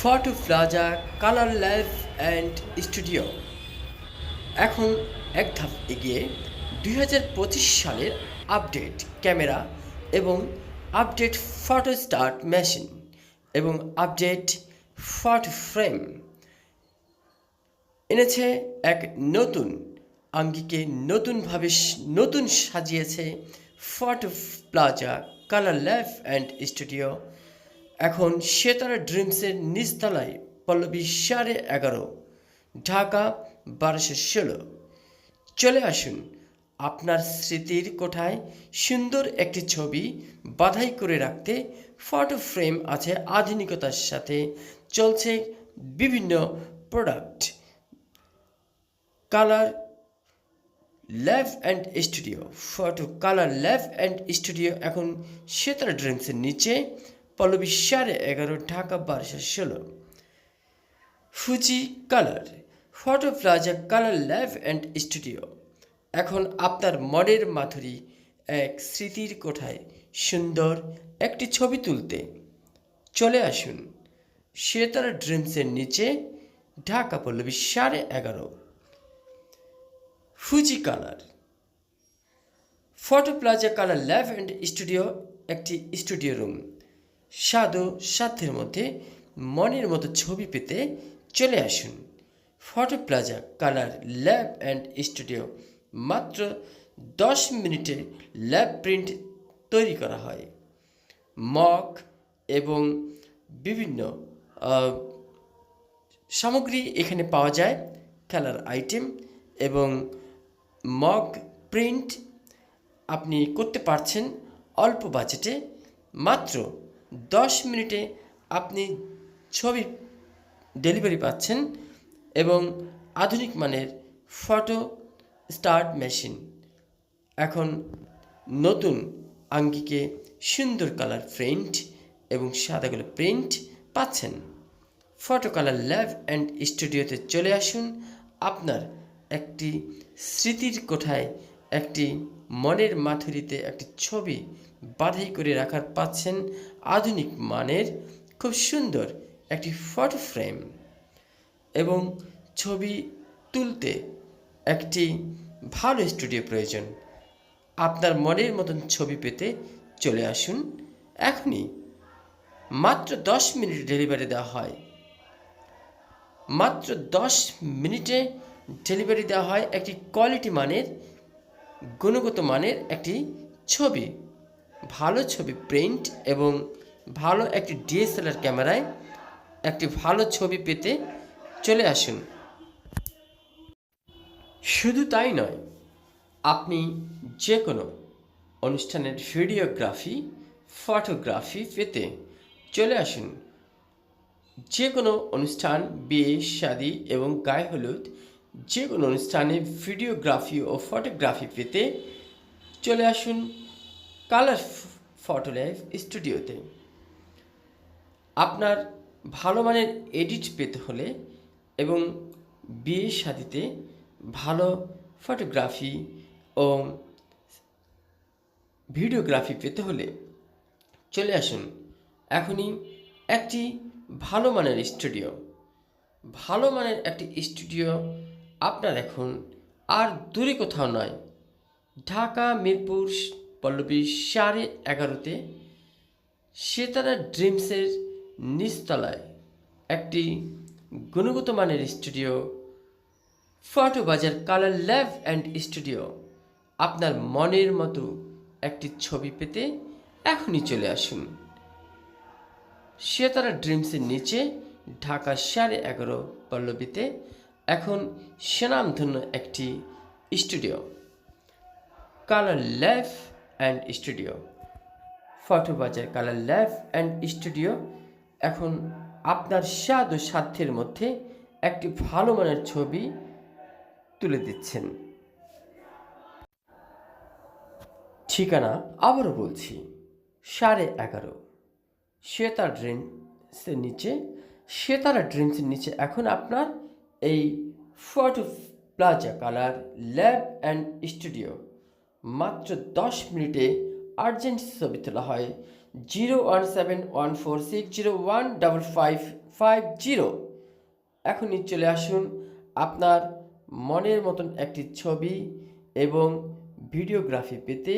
Photo plaza colour lab and studio. এখন এক ধাপ এগিয়ে দুই হাজার পঁচিশ সালের আপডেট ক্যামেরা এবং আপডেট ফটো স্টার্ট মেশিন এবং আপডেট ফটো ফ্রেম এনেছে এক নতুন আঙ্গিকে নতুনভাবে নতুন সাজিয়েছে photo plaza colour lab and studio. এখন সেতারা ড্রিমসের নিচতলায় পল্লবী সাড়ে এগারো, ঢাকা বারোশো ষোলো। চলে আসুন আপনার স্মৃতির কোঠায় সুন্দর একটি ছবি বাধাই করে রাখতে ফটো ফ্রেম আছে আধুনিকতার সাথে, চলছে বিভিন্ন product. Colour lab and studio, photo, colour lab and studio. এখন সেতারা ড্রিমসের নিচে পল্লবী সাড়ে এগারো ঢাকা, বারোশো ষোলো। Fuji colour photo plaza colour lab and studio এখন আপনার মনের মাধুরী এক স্মৃতির কোঠায় সুন্দর একটি ছবি তুলতে চলে আসুন। সেতারা ড্রিমসের নিচে ঢাকা, পল্লবী সাড়ে এগারো। Fuji colour photo plaza colour lab and studio একটি স্টুডিও রুম স্বাদু সাধ্যের মধ্যে মনের মতো ছবি পেতে চলে আসুন। Photo plaza colour lab and studio. মাত্র দশ মিনিটে ল্যাব প্রিন্ট তৈরি করা হয়। মগ এবং বিভিন্ন সামগ্রী এখানে পাওয়া যায়। খেলার আইটেম এবং মগ প্রিন্ট আপনি করতে পারছেন অল্প বাজেটে। মাত্র দশ মিনিটে আপনি ছবি ডেলিভারি পাচ্ছেন এবং আধুনিক মানের ফটো স্টার্ট মেশিন। এখন নতুন আঙ্গিকে সুন্দর কালার প্রিন্ট এবং সাদা কালো প্রিন্ট পাচ্ছেন। ফটো কালার ল্যাব অ্যান্ড স্টুডিওতে চলে আসুন। আপনার একটি স্মৃতির কোঠায় একটি মনের মাথুরিতে একটি ছবি বাধাই করে রাখার পাচ্ছেন আধুনিক মানের খুব সুন্দর একটি ফটো ফ্রেম। এবং ছবি তুলতে একটি ভালো স্টুডিও প্রয়োজন। আপনার মনের মতন ছবি পেতে চলে আসুন। এখনই মাত্র দশ মিনিট ডেলিভারি দেওয়া হয়। মাত্র দশ মিনিটে ডেলিভারি দেওয়া হয় একটি কোয়ালিটি মানের গুণগত মানের একটি ছবি। ভালো ছবি প্রিন্ট এবং ভালো একটি ডিএসএলআর ক্যামেরায় একটি ভালো ছবি পেতে চলে আসুন। শুধু তাই নয়, আপনি যে কোনো অনুষ্ঠানের ভিডিওগ্রাফি, ফটোগ্রাফি পেতে চলে আসুন। যে কোনো অনুষ্ঠান, বিয়ে, শাদি এবং গায়ে হলুদ যে কোনো অনুষ্ঠানে ভিডিওগ্রাফি ও ফটোগ্রাফি পেতে চলে আসুন কালার ফটো লাইফ স্টুডিওতে। আপনার ভালো মানের এডিট পেতে হলে এবং বিয়ে শাদিতে ভালো ফটোগ্রাফি ও ভিডিওগ্রাফি পেতে হলে চলে আসুন এখনই একটি ভালো মানের স্টুডিও। ভালো মানের একটি স্টুডিও আপনার এখন আর দূরে কোথাও নয়। ঢাকা, মিরপুর, পল্লবী, সাড়ে এগারোতে সেতারা ড্রিমসের নিচতলায় একটি গুণগত মানের studio, photo Bazar colour lab and studio আপনার মনের মতো একটি ছবি পেতে এখনই চলে আসুন। সেতারা ড্রিমসের নিচে ঢাকা সাড়ে এগারো, পল্লবীতে এখন সেনামধন্য একটি studio. Colour lab and studio. Photo Bazar colour lab and studio. এখন আপনার স্বাদ ও সাধ্যের মধ্যে একটি ভালো মানের ছবি তুলে দিচ্ছেন। ঠিকানা আবারও বলছি, সাড়ে এগারো। শ্বেতার ড্রিমসের নিচে শ্বেতারা ড্রিমসের নিচে। এখন আপনার এই photo plaza colour lab and studio. মাত্র দশ মিনিটে আর্জেন্ট ছবি তোলা হয়। Zero one seven one four six zero one five five zero. এখনই চলে আসুন আপনার মনের মতন একটি ছবি এবং ভিডিওগ্রাফি পেতে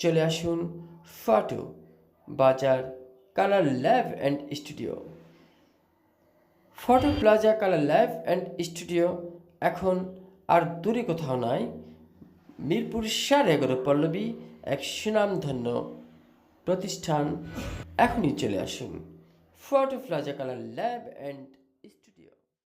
চলে আসুন photo Bazar colour lab and studio. Photo plaza colour lab and studio. এখন আর দূরে কোথাও নাই। মিরপুর সার এগারো পল্লবী এক সুনামধন্য প্রতিষ্ঠান। এখনই চলে আসুন। Photo plaza colour lab and